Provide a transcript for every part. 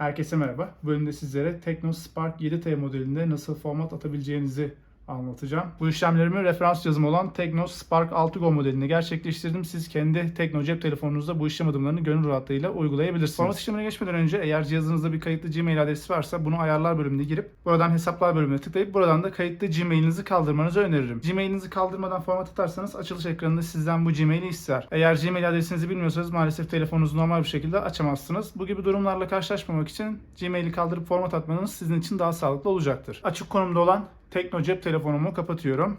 Herkese merhaba. Bu bölümde sizlere Tekno Spark 7T modelinde nasıl format atabileceğinizi anlatacağım. Bu işlemlerimi referans cihazım olan Tekno Spark 6Go modelinde gerçekleştirdim. Siz kendi Tekno cep telefonunuzda bu işlem adımlarını gönül rahatlığıyla uygulayabilirsiniz. Format işlemine geçmeden önce eğer cihazınızda bir kayıtlı Gmail adresi varsa bunu ayarlar bölümüne girip buradan hesaplar bölümüne tıklayıp buradan da kayıtlı Gmail'inizi kaldırmanızı öneririm. Gmail'inizi kaldırmadan format atarsanız açılış ekranında sizden bu Gmail'i ister. Eğer Gmail adresinizi bilmiyorsanız maalesef telefonunuzu normal bir şekilde açamazsınız. Bu gibi durumlarla karşılaşmamak için Gmail'i kaldırıp format atmanız sizin için daha sağlıklı olacaktır. Açık konumda olan Tekno cep telefonumu kapatıyorum.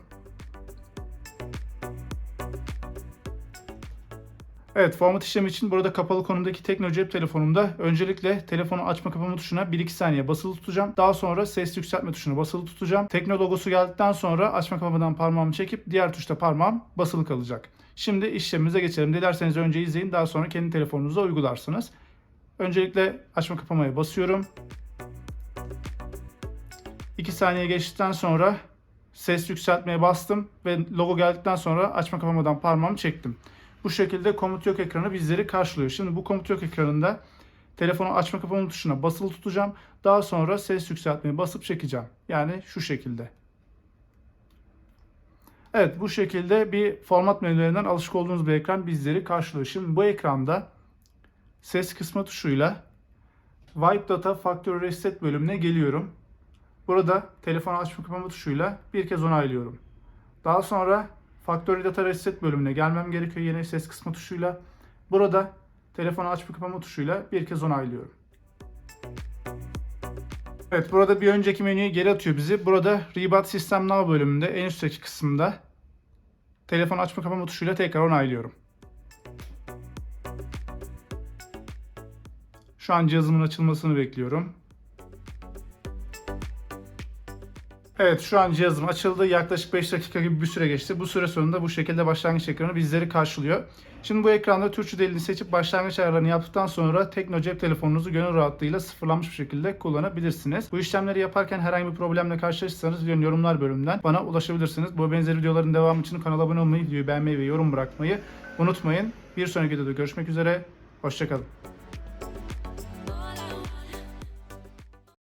Evet format işlemi için burada kapalı konumdaki Tekno cep telefonumda öncelikle telefonu açma kapama tuşuna 1-2 saniye basılı tutacağım. Daha sonra ses yükseltme tuşunu basılı tutacağım. Tekno logosu geldikten sonra açma kapamadan parmağımı çekip diğer tuşta parmağım basılı kalacak. Şimdi işlemimize geçelim. Dilerseniz önce izleyin daha sonra kendi telefonunuza uygularsınız. Öncelikle açma kapamaya basıyorum. 2 saniye geçtikten sonra ses yükseltmeye bastım ve logo geldikten sonra açma kapamadan parmağımı çektim. Bu şekilde komut yok ekranı bizleri karşılıyor. Şimdi bu komut yok ekranında telefonu açma kapama tuşuna basılı tutacağım. Daha sonra ses yükseltmeye basıp çekeceğim. Yani şu şekilde. Evet bu şekilde bir format menülerinden alışık olduğunuz bir ekran bizleri karşılıyor. Şimdi bu ekranda ses kısma tuşuyla Wipe Data Factory Reset bölümüne geliyorum. Burada telefonu açma kapama tuşuyla bir kez onaylıyorum. Daha sonra Factory Data Reset bölümüne gelmem gerekiyor yine ses kısmı tuşuyla. Burada telefonu açma kapama tuşuyla bir kez onaylıyorum. Evet burada bir önceki menüye geri atıyor bizi. Burada Reboot System Now bölümünde en üstteki kısımda telefon açma kapama tuşuyla tekrar onaylıyorum. Şu an cihazımın açılmasını bekliyorum. Evet şu an cihazım açıldı. Yaklaşık 5 dakika gibi bir süre geçti. Bu süre sonunda bu şekilde başlangıç ekranı bizleri karşılıyor. Şimdi bu ekranda Türkçe dilini seçip başlangıç ayarlarını yaptıktan sonra Tekno cep telefonunuzu gönül rahatlığıyla sıfırlanmış bir şekilde kullanabilirsiniz. Bu işlemleri yaparken herhangi bir problemle karşılaşırsanız videonun yorumlar bölümünden bana ulaşabilirsiniz. Bu benzer videoların devamı için kanala abone olmayı, videoyu beğenmeyi ve yorum bırakmayı unutmayın. Bir sonraki videoda görüşmek üzere. Hoşçakalın.